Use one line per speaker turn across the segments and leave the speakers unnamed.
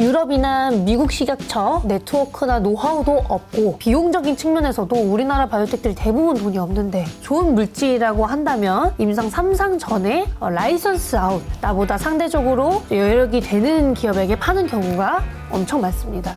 유럽이나 미국 식약처 네트워크나 노하우도 없고 비용적인 측면에서도 우리나라 바이오텍들이 대부분 돈이 없는데 좋은 물질이라고 한다면 임상 3상 전에 어, 라이선스 아웃 나보다 상대적으로 여력이 되는 기업에게 파는 경우가 엄청 많습니다.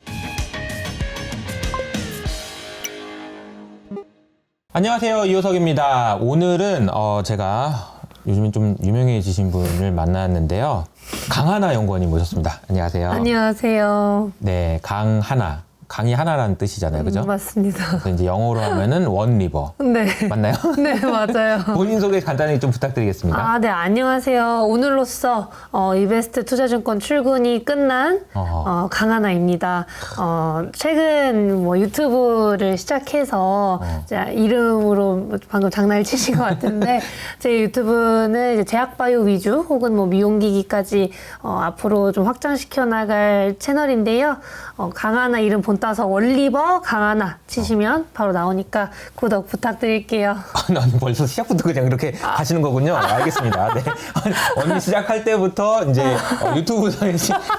안녕하세요 이호석입니다. 오늘은 어, 제가 요즘에 좀 유명해지신 분을 만났는데요. 강하나 연구원님 모셨습니다. 안녕하세요.
안녕하세요.
네, 강하나. 강이 하나라는 뜻이잖아요, 그죠?
음, 맞습니다.
그래서 이제 영어로 하면은 원 리버
네.
맞나요?
네, 맞아요.
본인 소개 간단히 좀 부탁드리겠습니다.
아, 네, 안녕하세요. 오늘로써 어, 이베스트 투자증권 출근이 끝난
어허.
어, 강하나입니다. 어, 최근 뭐 유튜브를 시작해서
어.
자, 이름으로 방금 장난을 치신 것 같은데 제 유튜브는 이제 제약바이오 위주 혹은 뭐 미용기기까지 어, 앞으로 좀 확장시켜 나갈 채널인데요. 어, 강하나 이름 본 따서 원리버 강하나 치시면 바로 나오니까 구독 부탁드릴게요.
아, 나는 벌써 시작부터 그냥 이렇게 가시는 거군요. 알겠습니다. 네. 언니 시작할 때부터 이제 어, 유튜브에서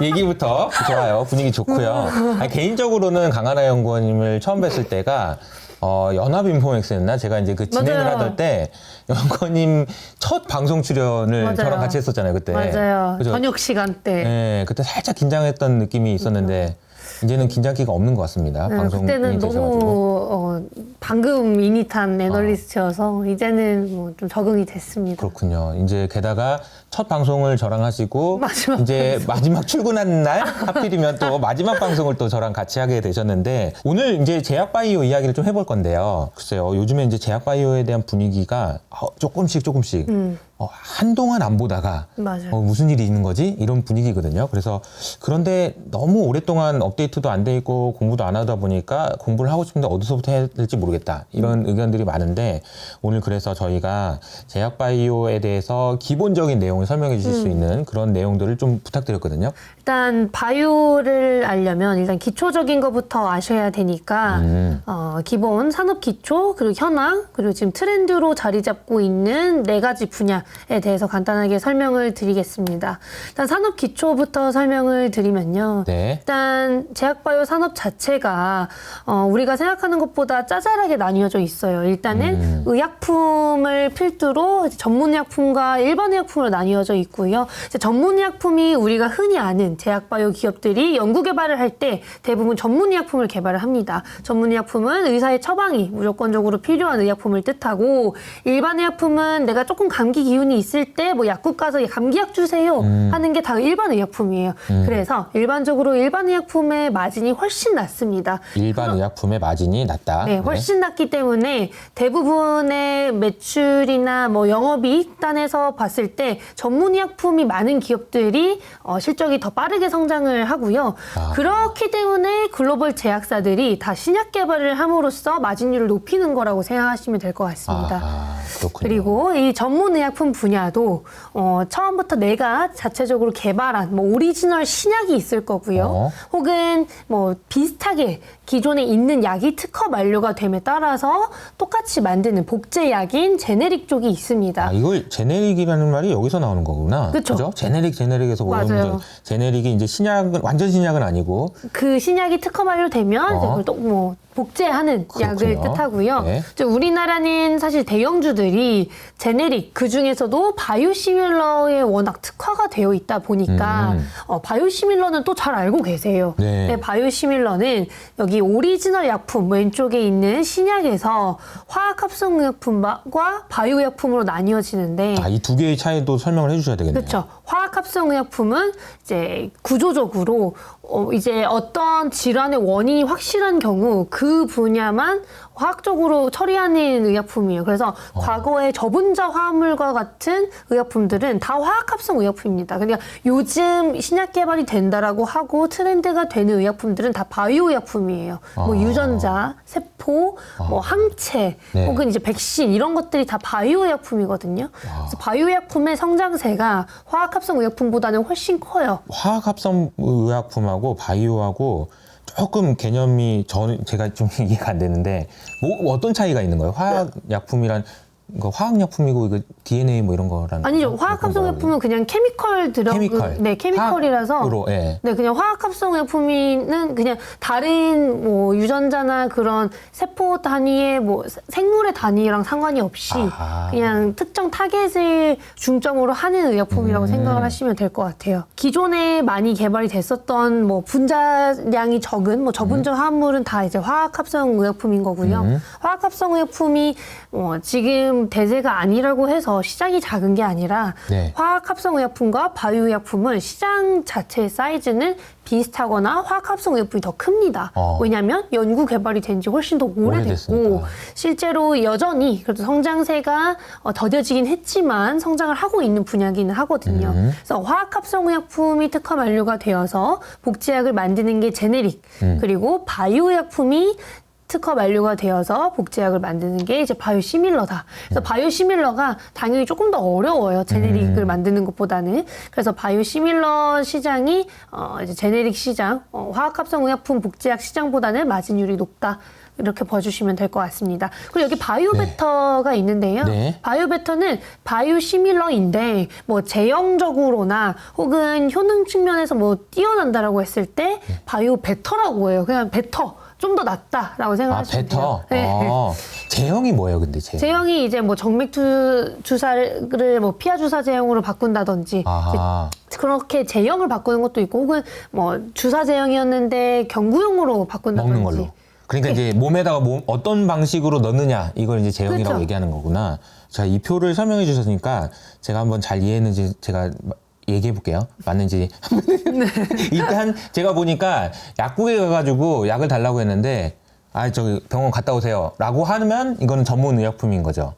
얘기부터 좋아요. 분위기 좋고요. 아니, 개인적으로는 강하나 연구원님을 처음 뵀을 때가 어, 연합인포맥스였나? 제가 이제 그 진행을
맞아요.
하던 때 연구원님 첫 방송 출연을
맞아요.
저랑 같이 했었잖아요, 그때.
맞아요.
그죠?
저녁 시간대.
네, 그때 살짝 긴장했던 느낌이 있었는데 이제는 긴장기가 없는 것 같습니다.
네,
방송이
그때는. 너무 어, 방금 이닛한 애널리스트여서 이제는 뭐 좀 적응이 됐습니다.
그렇군요. 이제 게다가 첫 방송을 저랑 하시고
마지막
이제 마지막 출근하는 날 하필이면 또 마지막 방송을 또 저랑 같이 하게 되셨는데 오늘 이제 제약 바이오 이야기를 좀 해볼 건데요. 글쎄요. 요즘에 이제 제약 바이오에 대한 분위기가 어, 조금씩 조금씩
음.
어, 한동안 안 보다가
맞아요.
어, 무슨 일이 있는 거지? 이런 분위기거든요. 그래서 그런데 너무 오랫동안 업데이트도 안 돼 있고 공부도 안 하다 보니까 공부를 하고 싶은데 어디서부터 해야 될지 모르겠다. 이런 의견들이 많은데 오늘 그래서 저희가 제약 바이오에 대해서 기본적인 내용을 설명해 주실
음.
수 있는 그런 내용들을 좀 부탁드렸거든요.
일단 바이오를 알려면 일단 기초적인 것부터 아셔야 되니까
음.
어, 기본 산업 기초 그리고 현황 그리고 지금 트렌드로 자리 잡고 있는 네 가지 분야 에 대해서 간단하게 설명을 드리겠습니다. 일단 산업 기초부터 설명을 드리면요.
네.
일단 제약바이오 산업 자체가 어, 우리가 생각하는 것보다 짜잘하게 나뉘어져 있어요. 일단은
음.
의약품을 필두로 전문의약품과 일반의약품으로 나뉘어져 있고요. 전문의약품이 우리가 흔히 아는 제약바이오 기업들이 연구개발을 할 때 대부분 전문의약품을 개발을 합니다. 전문의약품은 의사의 처방이 무조건적으로 필요한 의약품을 뜻하고 일반의약품은 내가 조금 감기 기운이 있을 때 뭐 약국 가서 감기약 주세요 하는 게 다 일반 의약품이에요. 그래서 일반적으로 일반 의약품의 마진이 훨씬 낮습니다.
일반 의약품의 마진이 낮다.
네, 훨씬 낮기 때문에 대부분의 매출이나 뭐 영업이익 단에서 봤을 때 전문 의약품이 많은 기업들이 어, 실적이 더 빠르게 성장을 하고요.
아.
그렇기 때문에 글로벌 제약사들이 다 신약 개발을 함으로써 마진율을 높이는 거라고 생각하시면 될 것 같습니다.
아, 그렇군요.
그리고 이 전문 의약품 분야도 어, 처음부터 내가 자체적으로 개발한 뭐 오리지널 신약이 있을 거고요.
어.
혹은 뭐 비슷하게 기존에 있는 약이 특허 만료가 됨에 따라서 똑같이 만드는 복제약인 제네릭 쪽이 있습니다.
아, 이걸 제네릭이라는 말이 여기서 나오는 거구나.
그쵸.
죠 제네릭, 제네릭에서
맞아요.
오는 제네릭이 이제 신약은, 완전 신약은 아니고,
그 신약이 특허 만료되면
어.
그걸 또뭐 복제하는 약을
그렇군요.
뜻하고요.
네.
이제 우리나라는 사실 대형주들이 제네릭 그 중에서도 바이오시밀러에 워낙 특화가 되어 있다 보니까
음.
어, 바이오시밀러는 또 잘 알고 계세요.
네.
바이오시밀러는 여기 오리지널 약품 왼쪽에 있는 신약에서 화학 합성 의약품과 바이오약품으로 나뉘어지는데
아, 이 두 개의 차이도 설명을 해주셔야 되겠네요.
그렇죠. 화학 합성 의약품은 이제 구조적으로 어, 이제 어떤 질환의 원인이 확실한 경우 그 분야만 화학적으로 처리하는 의약품이에요. 그래서 과거의 저분자 화합물과 같은 의약품들은 다 화학합성 의약품입니다. 그러니까 요즘 신약 개발이 된다라고 하고 트렌드가 되는 의약품들은 다 바이오 의약품이에요. 뭐
아.
유전자, 세포, 뭐 항체,
네.
혹은 이제 백신 이런 것들이 다 바이오 의약품이거든요. 그래서 바이오 의약품의 성장세가 화학합성 의약품보다는 훨씬 커요.
화학 합성 의약품하고 바이오하고 조금 개념이 저는 제가 좀 이해가 안 되는데 뭐 어떤 차이가 있는 거예요? 화학 약품이란 이거 화학약품이고 이거 DNA 뭐 이런 거라는
아니죠.
건가?
화학합성
그런
약품은 그냥 케미컬 들어
케미컬.
네, 케미컬이라서
예.
네, 그냥 화학합성 약품이는 그냥 다른 뭐 유전자나 그런 세포 단위의 뭐 생물의 단위랑 상관이 없이
아하.
그냥 특정 타겟을 중점으로 하는 의약품이라고
음.
생각을 하시면 될 것 같아요. 기존에 많이 개발이 됐었던 뭐 분자량이 적은 뭐 저분자 화합물은 다 이제 화학합성 의약품인 거고요.
음.
화학합성 의약품이 어, 지금 대세가 아니라고 해서 시장이 작은 게 아니라
네.
화학합성 의약품과 바이오의약품은 시장 자체의 사이즈는 비슷하거나 화학합성 의약품이 더 큽니다.
어.
왜냐하면 연구 개발이 된 지 훨씬 더 오래됐고
오래됐으니까.
실제로 여전히 그래도 성장세가 어, 더뎌지긴 했지만 성장을 하고 있는 분야기는 하거든요.
음.
그래서 화학합성 의약품이 특허 만료가 되어서 복제약을 만드는 게 제네릭
음.
그리고 바이오의약품이 특허 만료가 되어서 복제약을 만드는 게 이제 바이오 시밀러다. 그래서 바이오 시밀러가 당연히 조금 더 어려워요. 제네릭을 만드는 것보다는. 그래서 바이오 시밀러 시장이 어 이제 제네릭 시장, 어 화학 합성 의약품 복제약 시장보다는 마진율이 높다. 이렇게 봐주시면 될 것 같습니다. 그리고 여기 바이오베터가 있는데요.
네.
바이오베터는 바이오 시밀러인데 뭐 제형적으로나 혹은 효능 측면에서 뭐 뛰어난다라고 했을 때
네.
바이오베터라고 해요. 그냥 베터 좀 더 낫다라고
아,
생각하시면
베터.
돼요. 네.
어. 제형이 뭐예요, 근데 제형?
제형이 이제 뭐 정맥 투, 주사를 뭐 피하 주사 제형으로 바꾼다든지
아하.
그렇게 제형을 바꾸는 것도 있고 혹은 뭐 주사 제형이었는데 경구용으로 바꾼다든지
먹는 걸로. 그러니까 이제 몸에다가 몸 어떤 방식으로 넣느냐 이걸 이제 제형이라고
그렇죠.
얘기하는 거구나. 자, 이 표를 설명해 주셨으니까 제가 한번 잘 이해했는지 제가 얘기해 볼게요. 맞는지.
네.
일단 제가 보니까 약국에 가가지고 약을 달라고 했는데 아, 저기 병원 갔다 오세요 라고 하면 이거는 전문 의약품인 거죠.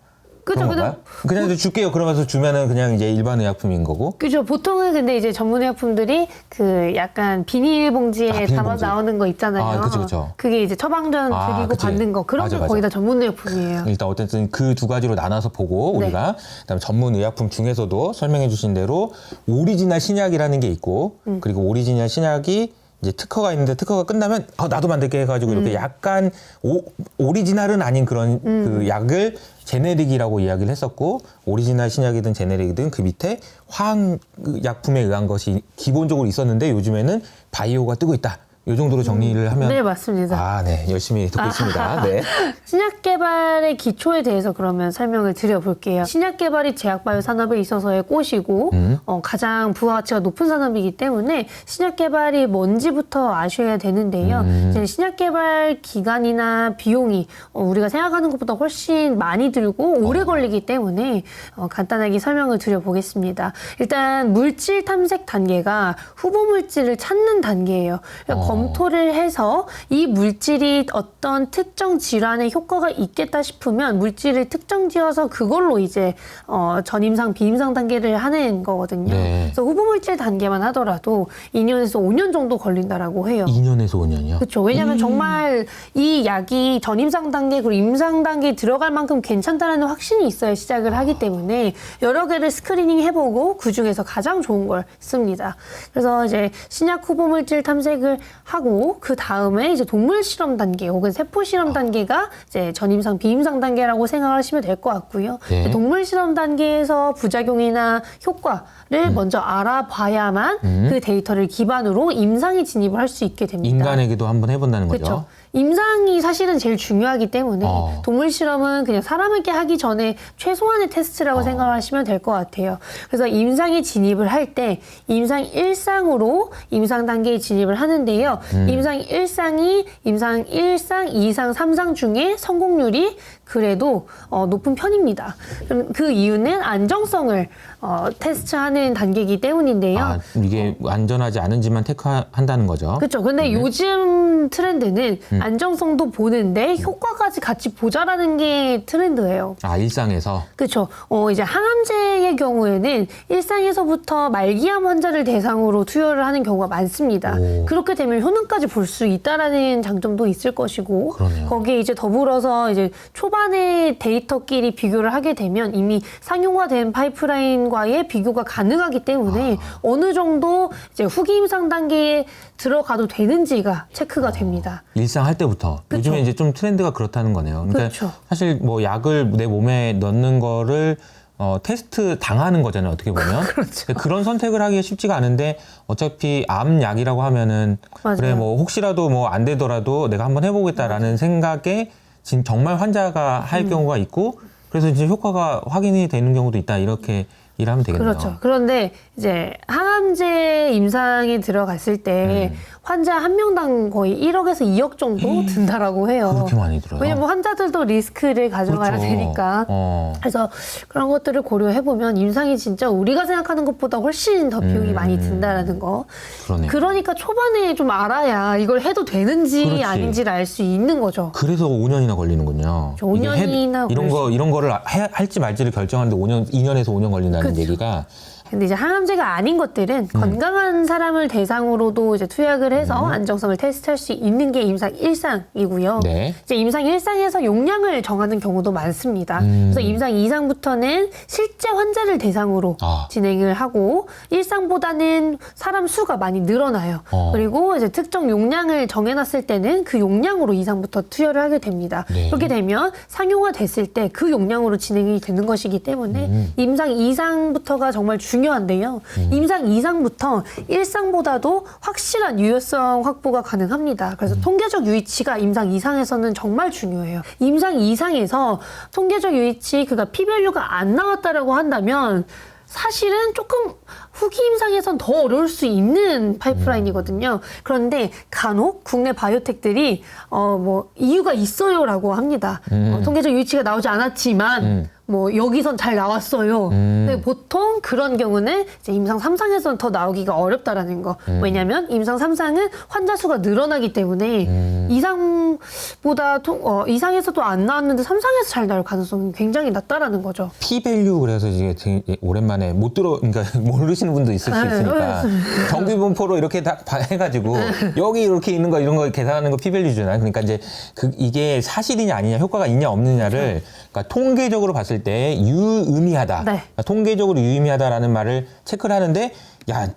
그죠 그죠?
그냥 이제 줄게요. 그러면서 주면은 그냥 이제 일반 의약품인 거고.
그죠. 보통은 근데 이제 전문 의약품들이 그 약간 비닐봉지에
아, 비닐봉지.
담아 나오는 거 있잖아요.
아, 그쵸, 그쵸.
게 이제 처방전
아,
드리고
그치.
받는 거 그런
맞아,
게 거의
맞아.
다 전문 의약품이에요.
일단 어쨌든 그 두 가지로 나눠서 보고
네.
우리가 그다음에 전문 의약품 중에서도 설명해 주신 대로 오리지널 신약이라는 게 있고
음.
그리고 오리지널 신약이 이제 특허가 있는데 특허가 끝나면 아, 나도 만들게 해가지고
음.
이렇게 약간 오, 오리지널은 아닌 그런 그 약을 제네릭이라고 이야기를 했었고 오리지널 신약이든 제네릭이든 그 밑에 화학 약품에 의한 것이 기본적으로 있었는데 요즘에는 바이오가 뜨고 있다. 이 정도로 정리를 하면
네 맞습니다.
아, 네. 열심히 듣고 있습니다. 네.
신약 개발의 기초에 대해서 그러면 설명을 드려볼게요. 신약 개발이 제약 바이오 산업에 있어서의 꽃이고
음.
어, 가장 부가가치가 높은 산업이기 때문에 신약 개발이 뭔지부터 아셔야 되는데요.
음.
이제 신약 개발 기간이나 비용이 어, 우리가 생각하는 것보다 훨씬 많이 들고 오래 걸리기 때문에 어, 간단하게 설명을 드려보겠습니다. 일단 물질 탐색 단계가 후보 물질을 찾는 단계예요. 그러니까
어.
검토를 해서 이 물질이 어떤 특정 질환에 효과가 있겠다 싶으면 물질을 특정 지어서 그걸로 이제 어, 전임상, 비임상 단계를 하는 거거든요.
네.
그래서 후보 물질 단계만 하더라도 2년에서 5년 정도 걸린다라고 해요.
2년에서 5년이요?
그렇죠. 왜냐하면 정말 이 약이 전임상 단계 그리고 임상 단계에 들어갈 만큼 괜찮다라는 확신이 있어야 시작을 하기 때문에 여러 개를 스크리닝 해보고 그 중에서 가장 좋은 걸 씁니다. 그래서 이제 신약 후보 물질 탐색을 하고 그 다음에 이제 동물 실험 단계 혹은 세포 실험 단계가 이제 전임상 비임상 단계라고 생각하시면 될 것 같고요.
네.
동물 실험 단계에서 부작용이나 효과를 먼저 알아봐야만 그 데이터를 기반으로 임상에 진입을 할 수 있게 됩니다.
인간에게도 한번 해본다는 거죠.
그렇죠. 임상이 사실은 제일 중요하기 때문에
어.
동물 실험은 그냥 사람에게 하기 전에 최소한의 테스트라고 생각하시면 될 것 같아요. 그래서 임상에 진입을 할 때 임상 1상으로 임상 단계에 진입을 하는데요. 임상 1상이 임상 1상, 2상, 3상 중에 성공률이 그래도 어, 높은 편입니다. 그럼 그 이유는 안정성을 어, 테스트하는 단계이기 때문인데요.
아, 이게 안전하지 않은지만 테크한다는 거죠.
그렇죠. 근데 요즘 트렌드는
음.
안정성도 보는데 효과까지 같이 보자라는 게 트렌드예요.
아, 일상에서.
그렇죠. 어, 이제 항암제의 경우에는 일상에서부터 말기암 환자를 대상으로 투여를 하는 경우가 많습니다.
오.
그렇게 되면 효능까지 볼 수 있다라는 장점도 있을 것이고
그러네요.
거기에 이제 더불어서 이제 초반에 데이터끼리 비교를 하게 되면 이미 상용화된 파이프라인과의 비교가 가능하기 때문에
아.
어느 정도 이제 후기 임상 단계에 들어가도 되는지가 체크가 됩니다.
일상 할 때부터
그쵸.
요즘에 이제 좀 트렌드가 그렇다는 거네요. 그러니까
그쵸.
사실 뭐 약을 내 몸에 넣는 거를 어, 테스트 당하는 거잖아요. 어떻게 보면.
그렇죠.
그런 선택을 하기가 쉽지가 않은데 어차피 암 약이라고 하면은
맞아요.
그래 뭐 혹시라도 뭐 안 되더라도 내가 한번 해보겠다라는 생각에 진 정말 환자가 할
음.
경우가 있고 그래서 이제 효과가 확인이 되는 경우도 있다 이렇게 일하면 되겠네요.
그렇죠. 그런데 이제 항암제 임상에 들어갔을 때
음.
환자 한 명당 거의 1억에서 2억 정도 든다라고 해요.
그렇게 많이 들어요.
왜냐면 환자들도 리스크를 가져가야
그렇죠.
되니까.
어.
그래서 그런 것들을 고려해 보면 임상이 진짜 우리가 생각하는 것보다 훨씬 더 비용이
음.
많이 든다라는 거.
그러네요.
그러니까 초반에 좀 알아야 이걸 해도 되는지
그렇지.
아닌지를 알 수 있는 거죠.
그래서 5년이나 걸리는군요.
그렇죠.
이게
5년이나
이런 거 이런 거를 해- 할지 말지를 결정하는데 5년 2년에서 5년 걸린다는
그렇죠.
얘기가
근데 이제 항암제가 아닌 것들은
음.
건강한 사람을 대상으로도 이제 투약을 해서 안정성을 테스트할 수 있는 게 임상 1상이고요.
네.
이제 임상 1상에서 용량을 정하는 경우도 많습니다.
음.
그래서 임상 2상부터는 실제 환자를 대상으로
아.
진행을 하고 1상보다는 사람 수가 많이 늘어나요.
어.
그리고 이제 특정 용량을 정해놨을 때는 그 용량으로 2상부터 투여를 하게 됩니다.
네.
그렇게 되면 상용화 됐을 때 그 용량으로 진행이 되는 것이기 때문에
음.
임상 2상부터가 정말 중요 한데요. 임상 2상부터 1상보다도 확실한 유효성 확보가 가능합니다. 그래서
음.
통계적 유의치가 임상 2상에서는 정말 중요해요. 임상 2상에서 통계적 유의치 그가 피밸류가 안 나왔다라고 한다면 사실은 조금 후기 임상에선 더 어려울 수 있는 파이프라인이거든요. 그런데 간혹 국내 바이오텍들이 어 뭐 이유가 있어요라고 합니다. 어, 통계적 유의치가 나오지 않았지만
음.
뭐 여기선 잘 나왔어요.
음.
근데 보통 그런 경우는 이제 임상 3상에서는 더 나오기가 어렵다라는 거. 왜냐하면 임상 3상은 환자 수가 늘어나기 때문에
음.
이상보다 통, 어, 이상에서도 안 나왔는데 3상에서 잘 나올 가능성이 굉장히 낮다라는 거죠.
P-밸류 그래서 이제 되게 오랜만에 못 들어 그러니까 모르시는 분도 있을 수
네,
있으니까 정비분포로 이렇게 다 봐- 해가지고 여기 이렇게 있는 거 이런 거 계산하는 거 P-밸류잖아요. 그러니까 이제 그 이게 사실이냐 아니냐 효과가 있냐 없느냐를 그러니까 통계적으로 봤을 때 유의미하다.
네.
그러니까 통계적으로 유의미하다라는 말을 체크를 하는데 야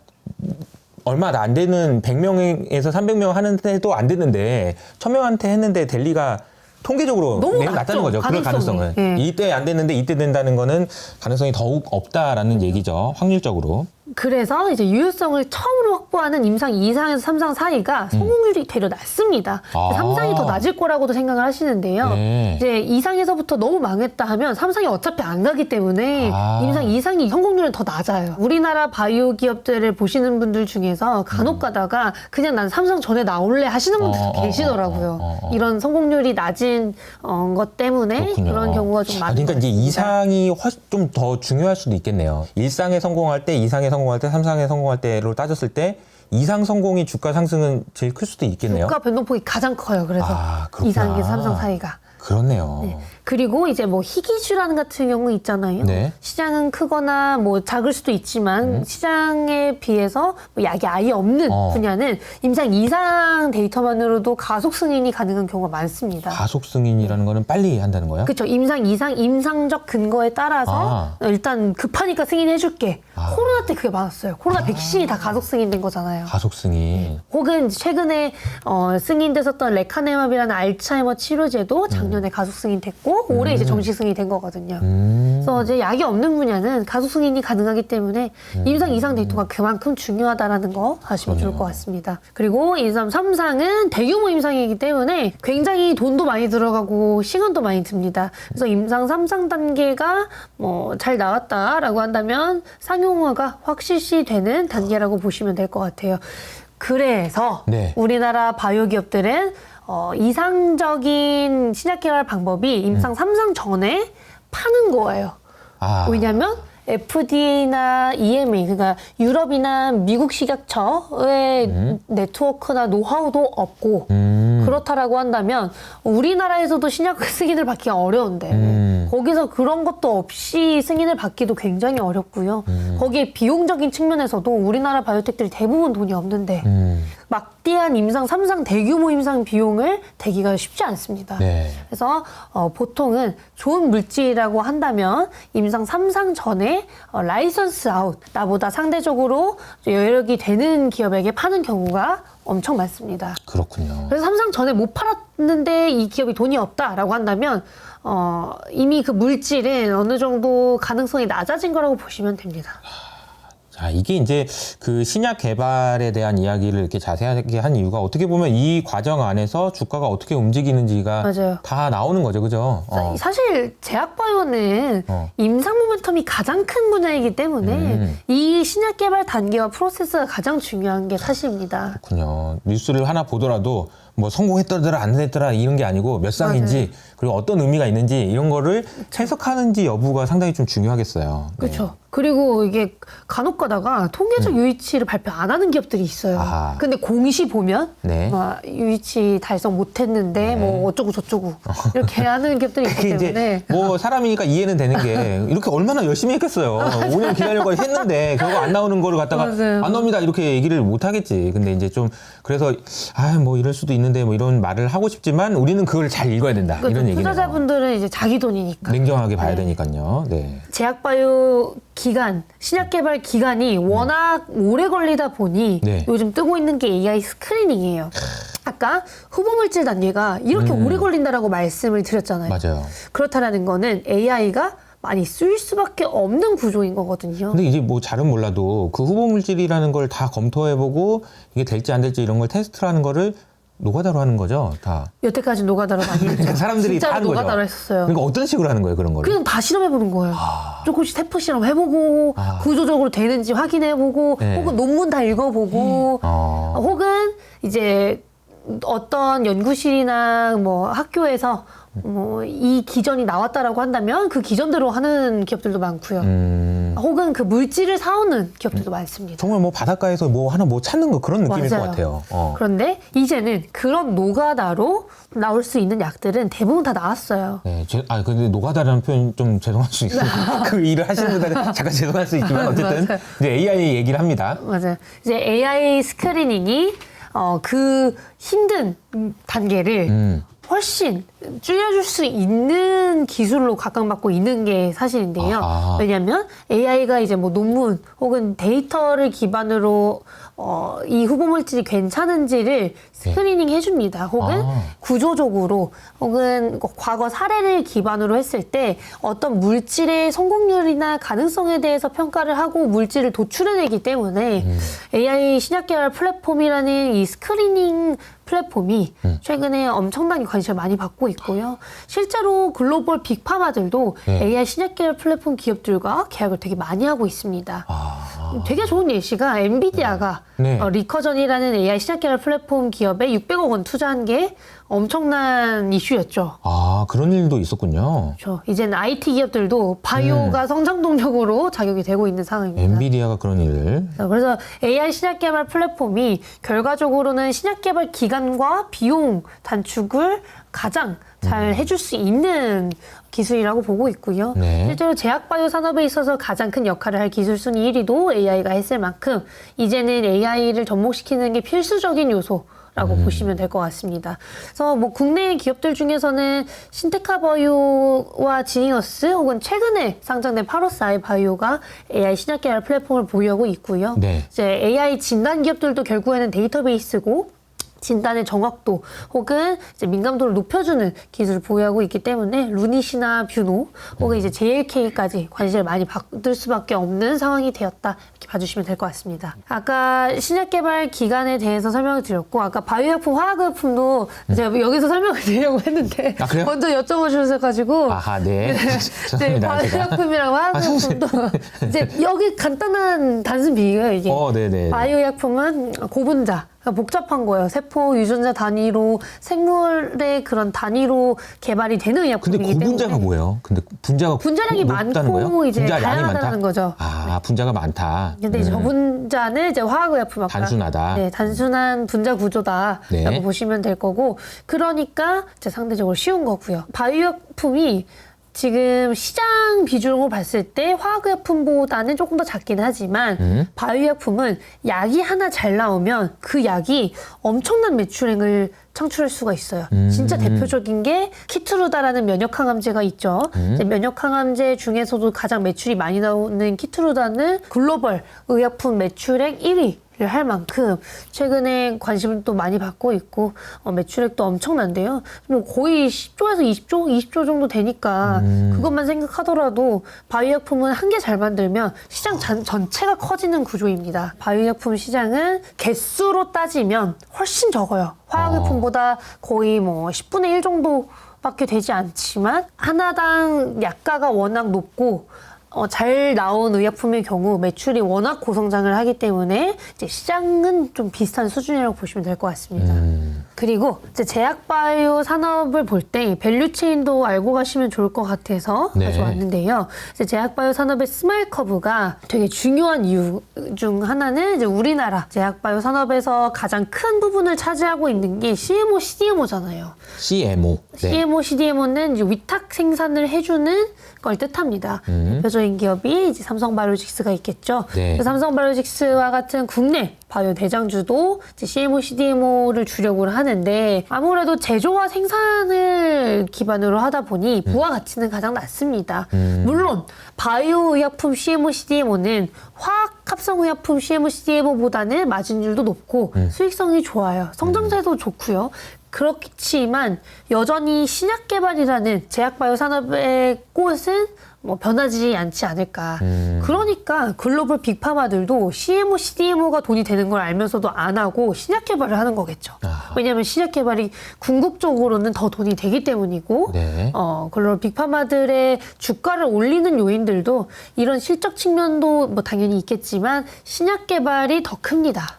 얼마 안 되는 100명에서 300명 하는데도 안 됐는데 1000명한테 했는데 될 리가 통계적으로
너무
매우 낮다는 거죠.
가능성이.
가능성은.
예.
이때 안 됐는데 이때 된다는 거는 가능성이 더욱 없다라는 얘기죠. 확률적으로.
그래서 이제 유효성을 처음으로 확보하는 임상 2상에서 3상 사이가 성공률이 되려 낮습니다.
음. 아.
3상이 더 낮을 거라고도 생각을 하시는데요.
네.
이제 2상에서부터 너무 망했다 하면 3상이 어차피 안 가기 때문에
아.
임상 2상이 성공률은 더 낮아요. 우리나라 바이오 기업들을 보시는 분들 중에서 간혹 가다가 그냥 난 3상 전에 나올래 하시는 분들
음. 어, 어,
계시더라고요.
어, 어, 어.
이런 성공률이 낮은 어, 것 때문에
그렇군요.
그런 경우가 좀
아,
많은
그러니까
것
이제
같습니다.
이상이 좀 더 중요할 수도 있겠네요. 일상에 성공할 때, 이상에 성공 할 때, 삼상에 성공할 때로 따졌을 때 이상 성공이 주가 상승은 제일 클 수도 있겠네요.
주가 변동폭이 가장 커요. 그래서
아.
2상에서 3상 사이가.
그렇네요.
네. 그리고 이제 뭐 희귀질환 같은 경우 있잖아요.
네.
시장은 크거나 뭐 작을 수도 있지만 시장에 비해서 뭐 약이 아예 없는
어.
분야는 임상 이상 데이터만으로도 가속 승인이 가능한 경우가 많습니다.
가속 승인이라는 거는 빨리 한다는 거예요?
그렇죠. 임상 이상 임상적 근거에 따라서
아.
일단 급하니까 승인해 줄게.
아.
코로나 때 그게 많았어요. 코로나 백신이 다 가속 승인된 거잖아요.
가속 승인.
혹은 최근에 어, 승인됐었던 레카네맙이라는 알츠하이머 치료제도 작년에 가속 승인됐고 올해 이제 정식 승인된 거거든요.
음.
그래서 이제 약이 없는 분야는 가속 승인이 가능하기 때문에 임상 이상 데이터가 그만큼 중요하다라는 거 아시면 좋을 것 같습니다. 그리고 임상 3상은 대규모 임상이기 때문에 굉장히 돈도 많이 들어가고 시간도 많이 듭니다. 그래서 임상 3상 단계가 뭐 잘 나왔다라고 한다면 상용화가 확실시 되는 단계라고 보시면 될 것 같아요. 그래서
네.
우리나라 바이오 기업들은 어, 이상적인 신약 개발 방법이 임상 3상 전에 파는 거예요.
아.
왜냐면 FDA나 EMA 그러니까 유럽이나 미국 식약처의 네트워크나 노하우도 없고
음.
그렇다라고 한다면 우리나라에서도 신약 승인을 받기가 어려운데
음.
거기서 그런 것도 없이 승인을 받기도 굉장히 어렵고요. 거기에 비용적인 측면에서도 우리나라 바이오텍들이 대부분 돈이 없는데
음,
막대한 임상 3상 대규모 임상 비용을 대기가 쉽지 않습니다.
네.
그래서 어, 보통은 좋은 물질이라고 한다면 임상 3상 전에 어, 라이선스 아웃 나보다 상대적으로 여력이 되는 기업에게 파는 경우가 엄청 많습니다.
그렇군요.
그래서 삼상 전에 못 팔았는데 이 기업이 돈이 없다라고 한다면 어, 이미 그 물질은 어느 정도 가능성이 낮아진 거라고 보시면 됩니다.
자, 이게 이제 그 신약 개발에 대한 이야기를 이렇게 자세하게 한 이유가 어떻게 보면 이 과정 안에서 주가가 어떻게 움직이는지가
맞아요.
다 나오는 거죠. 그죠? 어.
사실 제약바이오는
어.
임상 모멘텀이 가장 큰 분야이기 때문에
음.
이 신약 개발 단계와 프로세스가 가장 중요한 게 사실입니다.
그렇군요. 뉴스를 하나 보더라도 뭐 성공했더라 안 됐더라 이런 게 아니고 몇 상인지 그리고 어떤 의미가 있는지 이런 거를 해석하는지 여부가 상당히 좀 중요하겠어요. 네.
그렇죠. 그리고 이게 간혹 가다가 통계적 유의치를 발표 안 하는 기업들이 있어요.
음. 아하.
근데 공시 보면
네.
막 유의치 달성 못했는데
네.
뭐 어쩌고 저쩌고 이렇게 하는 기업들이 있기
그게
때문에
이제 뭐 사람이니까 이해는 되는 게 이렇게 얼마나 열심히 했겠어요. 5년 기다려고 했는데 결국 안 나오는 거를 갖다가
맞아요.
안 나옵니다 이렇게 얘기를 못 하겠지. 근데 이제 좀 그래서 아 뭐 이럴 수도 있는데 뭐 이런 말을 하고 싶지만 우리는 그걸 잘 읽어야 된다
그러니까
이런 얘기네요.
투자자분들은 이제 자기 돈이니까
냉정하게 봐야
네.
되니까요. 네.
제약바이오 기간, 신약 개발 기간이 워낙 오래 걸리다 보니
네.
요즘 뜨고 있는 게 AI 스크리닝이에요. 아까 후보 물질 단계가 이렇게 오래 걸린다라고 말씀을 드렸잖아요.
음. 맞아요.
그렇다라는 거는 AI가 많이 쓰일 수밖에 없는 구조인 거거든요.
근데 이제 뭐 잘은 몰라도 그 후보 물질이라는 걸 다 검토해보고 이게 될지 안 될지 이런 걸 테스트를 하는 거를 노가다로 하는 거죠, 다.
여태까지 노가다로 많이 했죠.
사람들이 다
진짜로
하는 거죠.
노가다로 했었어요.
그러니까 어떤 식으로 하는 거예요, 그런 거를?
그냥 다 실험해 보는 거예요. 조금씩 세포 실험 해보고
아.
구조적으로 되는지 확인해 보고
네.
혹은 논문 다 읽어보고
어.
혹은 이제 어떤 연구실이나 뭐 학교에서 뭐 이 기전이 나왔다라고 한다면 그 기전대로 하는 기업들도 많고요.
음,
혹은 그 물질을 사오는 기업들도 많습니다.
정말 뭐 바닷가에서 뭐 하나 뭐 찾는 거 그런 느낌일
맞아요.
것 같아요. 어.
그런데 이제는 그런 노가다로 나올 수 있는 약들은 대부분 다 나왔어요.
네, 제, 아 근데 노가다라는 표현 좀 죄송할 수 있어요. 그 일을 하시는 분들은 잠깐 죄송할 수 있지만 어쨌든
맞아요.
이제 AI 얘기를 합니다.
맞아요. 이제 AI 스크리닝이 어, 그 힘든 단계를
음.
훨씬 줄여줄 수 있는 기술로 각광받고 있는 게 사실인데요.
아하.
왜냐하면 AI가 이제 뭐 논문 혹은 데이터를 기반으로 어, 이 후보 물질이 괜찮은지를 스크리닝 해줍니다. 혹은
네. 아.
구조적으로 혹은 과거 사례를 기반으로 했을 때 어떤 물질의 성공률이나 가능성에 대해서 평가를 하고 물질을 도출해내기 때문에
음.
AI 신약 개발 플랫폼이라는 이 스크리닝 플랫폼이
음.
최근에 엄청나게 관심을 많이 받고 있고요. 실제로 글로벌 빅파마들도
네.
AI 신약 개발 플랫폼 기업들과 계약을 되게 많이 하고 있습니다.
아,
되게 좋은 예시가 엔비디아가
네.
어, 리커전이라는 AI 신약 개발 플랫폼 기업에 600억 원 투자한 게 엄청난 이슈였죠.
아 그런 일도 있었군요.
그렇죠. 이제는 IT 기업들도 바이오가 성장 동력으로 자격이 되고 있는 상황입니다.
엔비디아가 그런 일을
그래서 AI 신약 개발 플랫폼이 결과적으로는 신약 개발 기간과 비용 단축을 가장 잘 해줄 수 있는 기술이라고 보고 있고요.
네.
실제로 제약바이오 산업에 있어서 가장 큰 역할을 할 기술 순위 1위도 AI가 했을 만큼 이제는 AI를 접목시키는 게 필수적인 요소. 라고 보시면 될 것 같습니다. 그래서 뭐 국내 기업들 중에서는 신테카 바이오와 지니어스 혹은 최근에 상장된 파로스 아이 바이오가 AI 신약 개발 플랫폼을 보유하고 있고요.
네.
이제 AI 진단 기업들도 결국에는 데이터베이스고 진단의 정확도 혹은 이제 민감도를 높여주는 기술을 보유하고 있기 때문에 루닛이나 뷰노 혹은 이제 JLK까지 관심을 많이 받을 수밖에 없는 상황이 되었다 이렇게 봐주시면 될 것 같습니다. 아까 신약 개발 기간에 대해서 설명을 드렸고 아까 바이오약품, 화학의약품도 제가 여기서 설명을 드리려고 했는데
아, 그래요?
먼저 여쭤보셔가지고
아하 네
네,
죄송합니다. 제가.
바이오약품이랑 화학의약품도 이제 여기 간단한 단순 비교예요 이게.
어 네네.
바이오 약품은 고분자 그러니까 복잡한 거예요. 세포 유전자 단위로 생물의 그런 단위로 개발이 되는
근데
의약품이기
고분자가
때문에
뭐예요? 근데 분자가
분자량이 많고
거예요?
이제
분자 양이
다양하다는
많다?
거죠.
아 분자가 많다.
근데 이제
음.
저분자는 이제 화학의약품 아까
단순하다.
네, 단순한 분자 구조다라고
네.
보시면 될 거고 그러니까 이제 상대적으로 쉬운 거고요. 바이오약품이 지금 시장 비중으로 봤을 때 화학의약품보다는 조금 더 작긴 하지만
음.
바이오약품은 약이 하나 잘 나오면 그 약이 엄청난 매출액을 창출할 수가 있어요.
음.
진짜 대표적인 게 키트루다라는 면역 항암제가 있죠.
음.
이제 면역 항암제 중에서도 가장 매출이 많이 나오는 키트루다는 글로벌 의약품 매출액 1위. 를할 만큼 최근에 관심을 또 많이 받고 있고 어, 매출액도 엄청난데요. 뭐 거의 10조에서 20조, 20조 정도 되니까 그것만 생각하더라도 바이오약품은 한 개 잘 만들면 시장 잔- 전체가 커지는 구조입니다. 바이오약품 시장은 개수로 따지면 훨씬 적어요. 화학약품보다 거의 뭐 10분의 1 정도 밖에 되지 않지만 하나당 약가가 워낙 높고 어, 잘 나온 의약품의 경우 매출이 워낙 고성장을 하기 때문에 이제 시장은 좀 비슷한 수준이라고 보시면 될 것 같습니다. 그리고 이제 제약 바이오 산업을 볼 때 밸류체인도 알고 가시면 좋을 것 같아서
네.
가져왔는데요. 이제 제약 바이오 산업의 스마일 커브가 되게 중요한 이유 중 하나는 이제 우리나라 제약 바이오 산업에서 가장 큰 부분을 차지하고 있는 게 CMO, CDMO잖아요.
CMO. 네.
CMO, CDMO는 이제 위탁 생산을 해주는 걸 뜻합니다. 대표적인 기업이 이제 삼성바이오로직스가 있겠죠.
네.
그 삼성바이오로직스와 같은 국내 바이오 대장주도 CMO, CDMO를 주력으로 하는데 아무래도 제조와 생산을 기반으로 하다 보니 부가 가치는 가장 낮습니다. 물론 바이오 의약품 CMO, CDMO는 화학 합성 의약품 CMO, CDMO보다는 마진율도 높고 수익성이 좋아요. 성장세도 좋고요. 그렇지만 여전히 신약 개발이라는 제약 바이오 산업의 꽃은 뭐 변하지 않지 않을까. 그러니까 글로벌 빅파마들도 CMO, CDMO가 돈이 되는 걸 알면서도 안 하고 신약 개발을 하는 거겠죠.
아하.
왜냐하면 신약 개발이 궁극적으로는 더 돈이 되기 때문이고,
네.
어, 글로벌 빅파마들의 주가를 올리는 요인들도 이런 실적 측면도 뭐 당연히 있겠지만 신약 개발이 더 큽니다.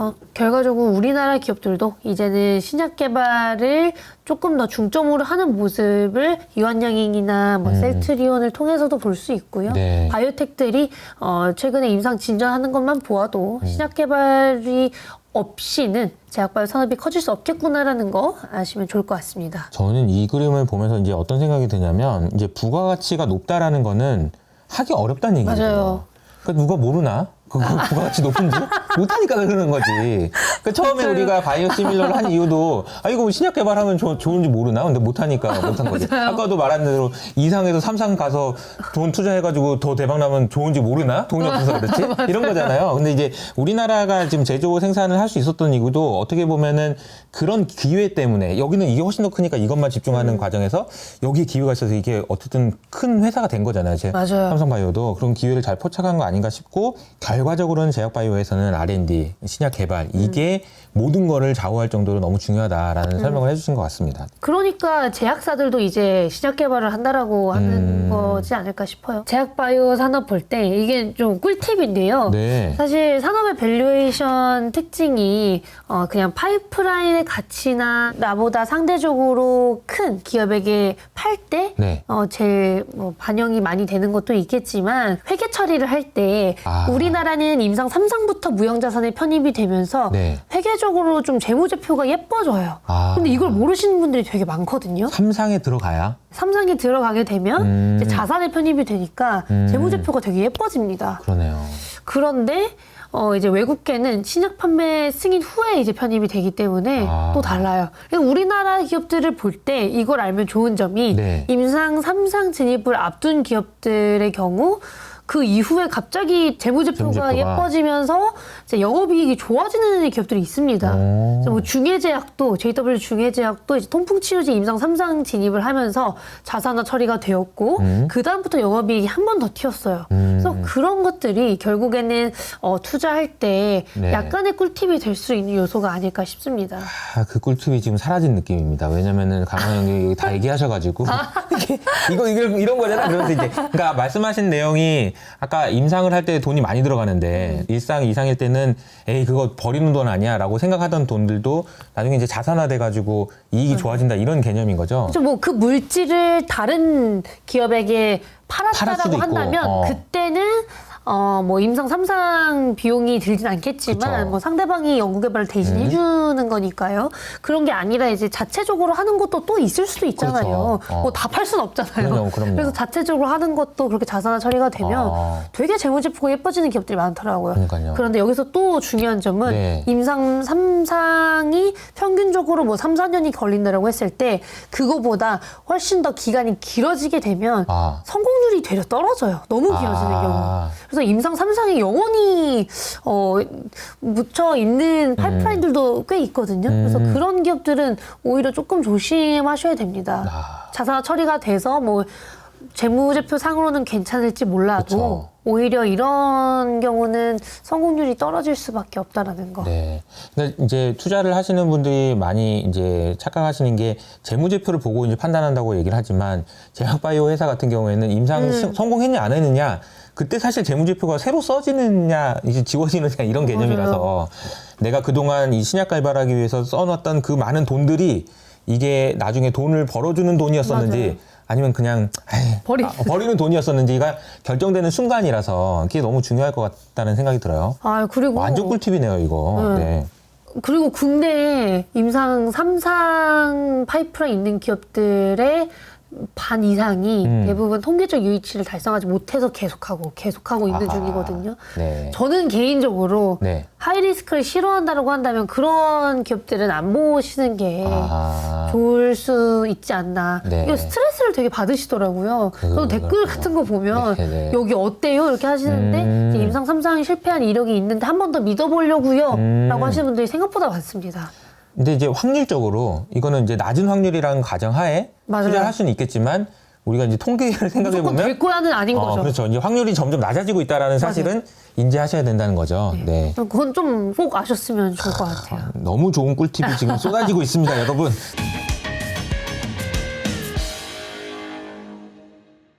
음.
그래서 결과적으로 우리나라 기업들도 이제는 신약 개발을 조금 더 중점으로 하는 모습을 유한양행이나 뭐 셀트리온을 통해서도 볼 수 있고요.
음. 네.
바이오텍들이 어, 최근에 임상 진전하는 것만 보아도
음.
신약 개발이 없이는 제약바이오 산업이 커질 수 없겠구나라는 거 아시면 좋을 것 같습니다.
저는 이 그림을 보면서 이제 어떤 생각이 드냐면 이제 부가가치가 높다라는 거는 하기 어렵다는 얘기죠.
맞아요.
그러니까 누가 모르나? 그, 그 부가가치 높은지 못하니까 그러는 거지. 그 처음에
맞아요.
우리가 바이오 시밀러를 한 이유도 아 이거 신약 개발하면 좋- 좋은지 모르나? 근데 못하니까 못한 거지.
맞아요.
아까도 말한 대로 이상에서 삼상 가서 돈 투자해가지고 더 대박 나면 좋은지 모르나? 돈이 없어서 그렇지? 이런 거잖아요. 근데 이제 우리나라가 지금 제조 생산을 할 수 있었던 이유도 어떻게 보면은 그런 기회 때문에 여기는 이게 훨씬 더 크니까 이것만 집중하는
음.
과정에서 여기에 기회가 있어서 이게 어쨌든 큰 회사가 된 거잖아요. 제
맞아요.
삼성바이오도 그런 기회를 잘 포착한 거 아닌가 싶고 결 과적으로는 제약바이오에서는 R&D, 신약 개발 이게 모든 거를 좌우할 정도로 너무 중요하다라는 설명을 해주신 것 같습니다.
그러니까 제약사들도 이제 신약 개발을 한다라고 하는
음.
거지 않을까 싶어요. 제약 바이오 산업 볼 때 이게 좀 꿀팁인데요.
네.
사실 산업의 밸류에이션 특징이 어 그냥 파이프라인의 가치나 나보다 상대적으로 큰 기업에게 팔때
네.
어, 제일 뭐 반영이 많이 되는 것도 있겠지만 회계 처리를 할 때
아.
우리나라 는 임상 3상부터 무형자산에 편입이 되면서
네.
회계적으로 좀 재무제표가 예뻐져요.
아.
근데 이걸 모르시는 분들이 되게 많거든요.
삼상에 들어가야
삼상에 들어가게 되면
음.
이제 자산에 편입이 되니까
음.
재무제표가 되게 예뻐집니다.
그러네요.
그런데 어 이제 외국계는 신약 판매 승인 후에 이제 편입이 되기 때문에
아.
또 달라요. 그러니까 우리나라 기업들을 볼 때 이걸 알면 좋은 점이
네.
임상 삼상 진입을 앞둔 기업들의 경우 그 이후에 갑자기 재무제표가
재무제표가.
예뻐지면서 이제 영업이익이 좋아지는 기업들이 있습니다.
오.
그래서 뭐 중해제약도 JW 중해제약도 이제 통풍치료제 임상 삼상 진입을 하면서 자산화 처리가 되었고
음.
그 다음부터 영업이익이 한 번 더 튀었어요.
음.
그래서 그런 것들이 결국에는 어, 투자할 때
네.
약간의 꿀팁이 될 수 있는 요소가 아닐까 싶습니다.
아, 그 꿀팁이 지금 사라진 느낌입니다. 왜냐면은 강원 형이 다 얘기하셔가지고 이게- 이거 이거 이런 거잖아. 그래서 이제 그러니까 말씀하신 내용이 아까 임상을 할 때 돈이 많이 들어가는데 일상 이상일 때는 에이 그거 버리는 돈 아니야라고 생각하던 돈들도 나중에 이제 자산화돼 가지고 이익이 좋아진다 이런 개념인 거죠.
뭐그 물질을 다른 기업에게 팔았다라고
수도 있고,
한다면
어.
그때는 어, 뭐 임상 3상 비용이 들진 않겠지만
그쵸. 음.
뭐 상대방이 연구개발을 대신 해주는 거니까요. 그런 게 아니라 이제 자체적으로 하는 것도 또 있을 수도 있잖아요.
그렇죠. 어.
뭐 다팔 수는 없잖아요.
그럼요, 그럼요.
래서 자체적으로 하는 것도 그렇게 자산화 처리가 되면
아.
되게 재무제표가 예뻐지는 기업들이 많더라고요.
그러니까요.
그런데 여기서 또 중요한 점은
네.
임상 3상이 평균적으로 뭐 3, 4년이 걸린다라고 했을 때 그거보다 훨씬 더 기간이 길어지게 되면
아.
성공률이 되려 떨어져요. 너무 길어지는
아.
경우. 그래서 임상 3상이 영원히 어, 묻혀 있는 파이프라인들도 꽤 있거든요. 그래서
음.
그런 기업들은 오히려 조금 조심하셔야 됩니다.
아.
자산화 처리가 돼서 뭐 재무제표 상으로는 괜찮을지 몰라도
그쵸.
오히려 이런 경우는 성공률이 떨어질 수밖에 없다라는 거.
네. 그러니까 이제 투자를 하시는 분들이 많이 이제 착각하시는 게 재무제표를 보고 이제 판단한다고 얘기를 하지만 제약바이오 회사 같은 경우에는 임상
음.
시- 성공했냐 안 했느냐 그때 사실 재무제표가 새로 써지느냐 이제 지워지느냐 이런 개념이라서 내가 그동안 이 신약 개발하기 위해서 써놨던 그 많은 돈들이 이게 나중에 돈을 벌어주는 돈이었었는지
맞아요.
아니면 그냥 에이,
버리-
아, 버리는 돈이었었는지가 결정되는 순간이라서 그게 너무 중요할 것 같다는 생각이 들어요.
아 그리고
완전 꿀팁이네요, 이거.
네.
네.
그리고 국내 임상 3상 파이프라인 있는 기업들의 반 이상이
음.
대부분 통계적 유의치를 달성하지 못해서 계속하고 계속하고 있는
아하.
중이거든요.
네.
저는 개인적으로
네.
하이리스크를 싫어한다고 한다면 그런 기업들은 안 보시는 게
아.
좋을 수 있지 않나.
네.
이거 스트레스를 되게 받으시더라고요. 저도
그렇구나.
댓글 같은 거 보면
네, 네.
여기 어때요? 이렇게 하시는데
음.
임상 3상이 실패한 이력이 있는데 한 번 더 믿어보려고요.
음.
라고 하시는 분들이 생각보다 많습니다.
근데 이제 확률적으로 이거는 이제 낮은 확률이라는 가정하에
맞아요.
투자를 할 수는 있겠지만 우리가 이제 통계를 생각해
무조건 될
보면
거야는 아닌
어,
거죠.
그렇죠. 이제 확률이 점점 낮아지고 있다라는 사실은 인지하셔야 된다는 거죠. 네.
그건 좀 꼭 아셨으면 좋을 것 같아요.
너무 좋은 꿀팁이 지금 쏟아지고 있습니다, 여러분.